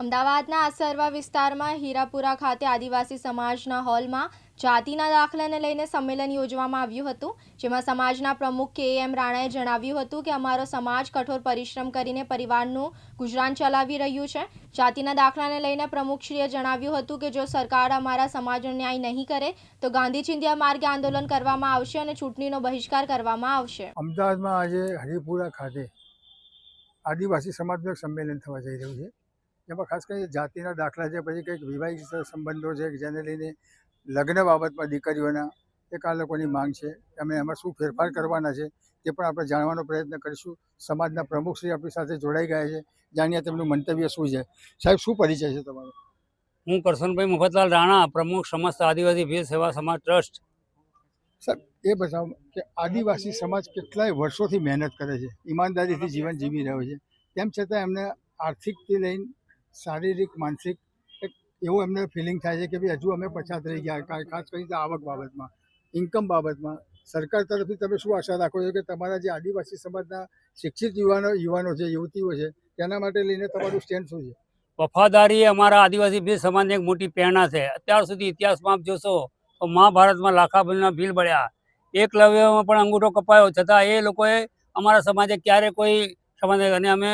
અમદાવાદના આસરવા વિસ્તારમાં હીરાપુરા ખાતે આદિવાસી સમાજના હોલમાં જાતિના દાખલાને લઈને સંમેલન યોજવામાં આવ્યું હતું, જેમાં સમાજના પ્રમુખ કે એમ રાણાએ જણાવ્યું હતું કે અમારો સમાજ કઠોર પરિશ્રમ કરીને પરિવારનું ગુજરાન ચલાવી રહ્યું છે. જાતિના દાખલાને લઈને પ્રમુખશ્રીએ જણાવ્યું હતું કે જો સરકાર અમારા સમાજનો ન્યાય નહીં કરે, તો ગાંધી ચિંધ્યા માર્ગે આંદોલન કરવામાં આવશે અને ચૂંટણીનો બહિષ્કાર કરવામાં આવશે. અમદાવાદમાં આજે હરિપુરા ખાતે આદિવાસી સમાજનું સંમેલન થવા જઈ રહ્યું છે. જેમાં ખાસ કરીને જાતિના દાખલા છે પછી કંઈક વિવાહિત સંબંધો છે જેને લઈને લગ્ન બાબતમાં દીકરીઓના એક આ લોકોની માંગ છે. અમે એમાં શું ફેરફાર કરવાના છે તે પણ આપણે જાણવાનો પ્રયત્ન કરીશું. સમાજના પ્રમુખશ્રી આપણી સાથે જોડાઈ ગયા છે જાણીએ તેમનું મંતવ્ય શું છે. સાહેબ શું પરિચય છે તમારો? હું કરશનભાઈ મફતલાલ રાણા પ્રમુખ સમસ્ત આદિવાસી ભીલ સેવા સમાજ ટ્રસ્ટ. સાહેબ એ બતાવો કે આદિવાસી સમાજ કેટલાય વર્ષોથી મહેનત કરે છે ઈમાનદારીથી જીવન જીવી રહ્યો છે. તેમ છતાં એમને આર્થિકથી લઈને શારીરિક, માનસિક એક એવું એમને ફિલિંગ થાય છે કે ભાઈ હજુ અમે પછાત રહી ગયા. ખાસ કરીને આવક બાબતમાં ઇન્કમ બાબતમાં. સરકાર તરફથી તમે શું આશા રાખો છો કે તમારા જે આદિવાસી સમાજના શિક્ષિત યુવાનો યુવાનો છે, યુવતીઓ છે, તેના માટે લઈને તમારું સ્ટેન્ડ શું છે? વફાદારી અમારા આદિવાસી ભીલ સમાજની એક મોટી પ્રેરણા છે. અત્યાર સુધી ઇતિહાસમાં આપ જોશો તો મહાભારતમાં લાખાભીલના ભીલ બળ્યા. એકલવ્યમાં પણ અંગૂઠો કપાયો. છતાં એ લોકોએ અમારા સમાજે ક્યારે કોઈ સમાજ અને અમે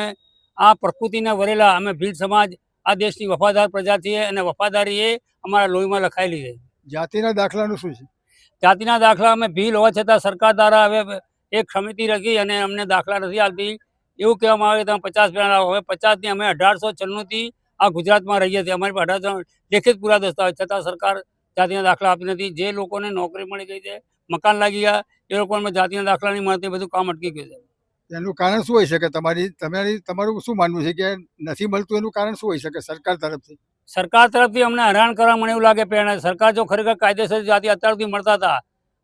આ પ્રકૃતિને વરેલા અમે ભીલ સમાજ આ દેશની વફાદાર પ્રજા છીએ અને વફાદારી એ અમારા લોહીમાં લખાયેલી છે. જાતિના દાખલાનું શું છે? જાતિના દાખલા અમે ભીલ હોવા છતાં સરકાર દ્વારા હવે એક સમિતિ રખી અને અમને દાખલા નથી આવતી એવું કહેવામાં આવે કે તમે પચાસ પેલા હવે પચાસની અમે અઢારસો છન્નુંથી આ ગુજરાતમાં રહીએ છીએ. અમારી પાસે અઢારસો લેખિત પૂરા દસ્તાવેજ છતાં સરકાર જાતિના દાખલા આપતી નથી. જે લોકોને નોકરી મળી ગઈ છે મકાન લાગી ગયા એ લોકોને જાતિના દાખલા નહીં મળતી બધું કામ અટકી ગયું છે. એનું કારણ શું હોઈ શકે? તમારી તમારી તમારું શું માનવું છે કે નથી મળતું એનું કારણ શું હોઈ શકે સરકાર તરફથી? સરકાર તરફથી અમને હેરાન કરવા મને એવું લાગે પ્રેરણા સરકાર જો ખરેખર કાયદેસર જાતિ અત્યાર સુધી મળતા હતા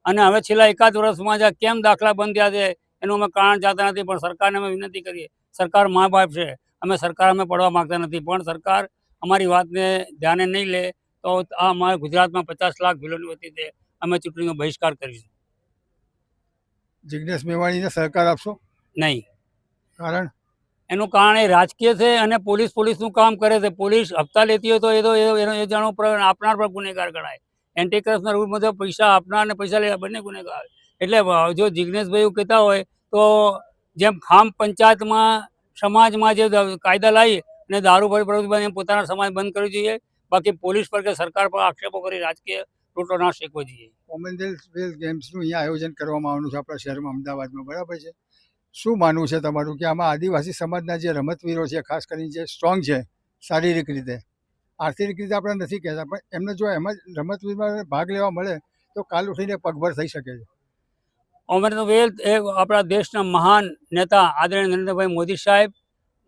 અને હવે છેલ્લા એકાદ વર્ષમાં જ કેમ દાખલા બંધ થયા છે એનું અમે કારણ જાતા નથી પણ સરકારને અમે વિનંતી કરીએ. સરકાર મા બાપ છે. અમે સરકાર અમે પડવા માગતા નથી. પણ સરકાર અમારી વાતને ધ્યાને નહીં લે તો આ અમારે ગુજરાતમાં પચાસ લાખ ભીલોની વતી છે. અમે ચૂંટણીનો બહિષ્કાર કરીશું. જિજ્ઞેશ મેવાણીને સહકાર આપશો? નહીં. કારણ? એનું કારણ એ રાજકીય છે અને પોલીસ પોલીસનું કામ કરે છે. પોલીસ હપ્તા લેતી હોય તો એ તો એનો એ જાણો આપનાર પણ ગુનેગાર ગણાય. એન્ટી કરપ્શન રૂલ મુજબ પૈસા આપનાર અને પૈસા લેવા બંને ગુનેગાર. એટલે જો જિજ્ઞેશભાઈ એવું કહેતા હોય તો જેમ ખામ પંચાયતમાં સમાજમાં જે કાયદા લાવી અને દારૂ ભરી પ્રવૃત્તિ પોતાના સમાજ બંધ કરવી જોઈએ. બાકી પોલીસ પર કે સરકાર પર આક્ષેપો કરી રાજકીય રોટો ના શેકવો જોઈએ. કોમનવેલ્થ ગેમ્સનું અહીંયા આયોજન કરવામાં આવવાનું છે આપણા શહેરમાં અમદાવાદમાં. બરાબર છે? શું માનવું છે તમારું કે આમાં આદિવાસી સમાજના જે રમતવીરો છે, ખાસ કરીને જે સ્ટ્રોંગ છે, શારીરિક રીતે? આર્થિક રીતે આપણે નથી કહેતા, પણ એમને જો એમાં જ રમતવીરમાં ભાગ લેવા મળે, તો કાલ ઉઠીને પગભર થઈ શકે છે. કોમનવેલ્થ એ આપણા દેશના મહાન નેતા આદરણીય નરેન્દ્રભાઈ મોદી સાહેબ,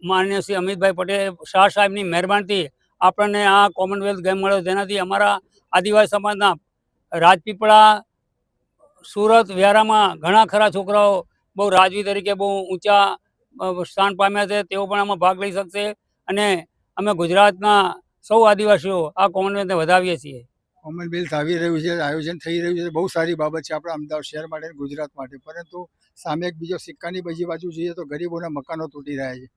માનનીય શ્રી અમિતભાઈ પટેલ, શાહ સાહેબની મહેરબાનીથી આપણને આ કોમનવેલ્થ ગેમ મળ્યો. તેનાથી અમારા આદિવાસી સમાજના રાજપીપળા, સુરત, વ્યારામાં ઘણા ખરા છોકરાઓ બહુ રાજવી તરીકે બહુ ઊંચા સ્થાન પામ્યા છે તેઓ પણ આમાં ભાગ લઈ શકશે અને અમે ગુજરાતના સૌ આદિવાસીઓ આ કોમનવેલ્થને વધાવીએ છીએ. કોમનવેલ્થ આવી રહ્યું છે આયોજન થઈ રહ્યું છે બહુ સારી બાબત છે આપણા અમદાવાદ શહેર માટે ગુજરાત માટે. પરંતુ સામે એક બીજો સિક્કાની બીજી બાજુ જોઈએ તો ગરીબોના મકાનો તૂટી રહ્યા છે.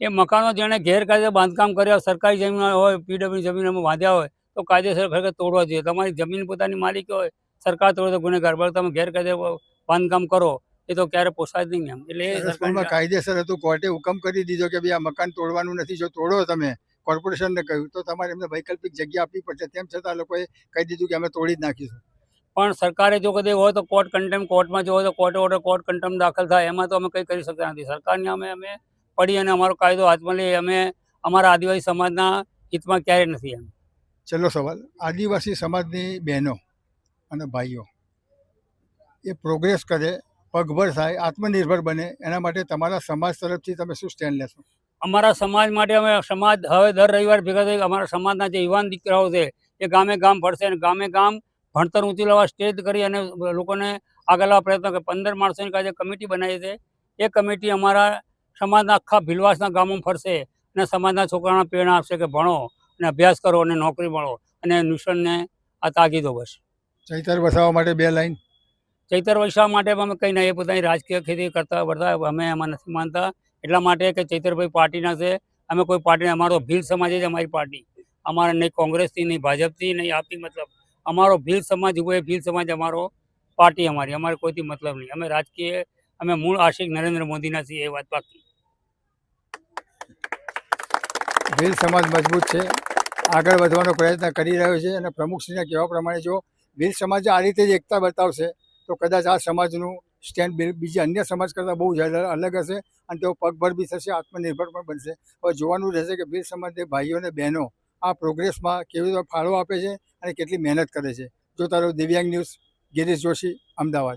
એ મકાનો જેણે ગેરકાયદે બાંધકામ કર્યા સરકારી જમીન હોય પીડબ્લ્યુ જમીનમાં બાંધ્યા હોય તો કાયદેસર ખરેખર તોડવા જોઈએ. તમારી જમીન પોતાની માલિકી હોય સરકાર તોડે તો ગુનેગાર. બરાબર તમે ગેરકાયદે બાંધકામ કરો એ તો ક્યારે પોસાય નહીં એમ. એટલે સ્કૂલમાં કાયદેસર હતું કોર્ટે હુકમ કરી દીધો કે ભાઈ આ મકાન તોડવાનું નથી જો તોડો તમે કોર્પોરેશનને કહ્યું તો તમારે એમને વૈકલ્પિક જગ્યા આપવી પડશે. તેમ છતાં લોકોએ કહી દીધું કે અમે તોડી જ નાખીશું. પણ સરકારે જો કદી હોય તો કોર્ટ કન્ટેમ કોર્ટમાં જો હોય તો કોર્ટ ઓર્ડર કોર્ટ કન્ટેમ દાખલ થાય. એમાં તો અમે કંઈ કરી શકતા નથી. સરકારની અમે અમે પડી અને અમારો કાયદો હાથમાં લઈ અમે અમારા આદિવાસી સમાજના હિતમાં ક્યારેય નથી એમ. છેલ્લો સવાલ. આદિવાસી સમાજની બહેનો અને ભાઈઓ એ પ્રોગ્રેસ કરે પગભર થાય આત્મનિર્ભર બને એના માટે તમારા સમાજ તરફથી તમે શું સ્ટેન્ડ લેશો? અમારા સમાજ માટે અમે સમાજ હવે દર રવિવાર ભેગા થઈ અમારા સમાજના જે યુવાન દીકરાઓ છે એ ગામે ગામ ફરશે અને ગામે ગામ ભણતર ઊંચી લાવવા સ્ટેજ કરી અને લોકોને આગળ લાવવા પ્રયત્ન કરે. પંદર માણસોની કાજે કમિટી બનાવી છે એ કમિટી અમારા સમાજના આખા ભીલવાસના ગામોમાં ફરશે અને સમાજના છોકરાઓને પ્રેરણા આપશે કે ભણો અને અભ્યાસ કરો અને નોકરી મળો અને નુશનને આ તાકીદો બસ. ચૈતર વસાવવા માટે બે લાઈન. ચૈતર વૈશાખ માટે અમે કંઈ નહીં, એ પોતાની રાજકીય ખેતી કરતા બધા અમે એમાં નથી માનતા. એટલા માટે કે ચૈતરભાઈ પાર્ટીના છે. અમે કોઈ પાર્ટી અમારો ભીલ સમાજ જ અમારી પાર્ટી. અમારે નહીં કોંગ્રેસથી, નહીં ભાજપથી, નહીં આપી મતલબ. અમારો ભીલ સમાજ હોય ભીલ સમાજ અમારો પાર્ટી અમારી. અમારે કોઈથી મતલબ નહીં. અમે રાજકીય, અમે મૂળ આશિક નરેન્દ્ર મોદીના છીએ, એ વાત બાકી ભીલ સમાજ મજબૂત છે. આગળ વધવાનો પ્રયત્ન કરી રહ્યો છે અને પ્રમુખશ્રીના કહેવા પ્રમાણે જો ભીલ સમાજ આ રીતે જ એકતા બતાવશે તો કદાચ આ સમાજનું સ્ટેન્ડ બીજા અન્ય સમાજ કરતાં બહુ અલગ હશે અને તેઓ પગભર બી થશે, આત્મનિર્ભર પણ બનશે. હવે જોવાનું રહેશે કે ભીલ સમાજને ભાઈઓ અને બહેનો આ પ્રોગ્રેસમાં કેવી રીતે ફાળો આપે છે અને કેટલી મહેનત કરે છે. જોતા રહો દિવ્યાંગ ન્યૂઝ, ગિરીશ જોશી, અમદાવાદ.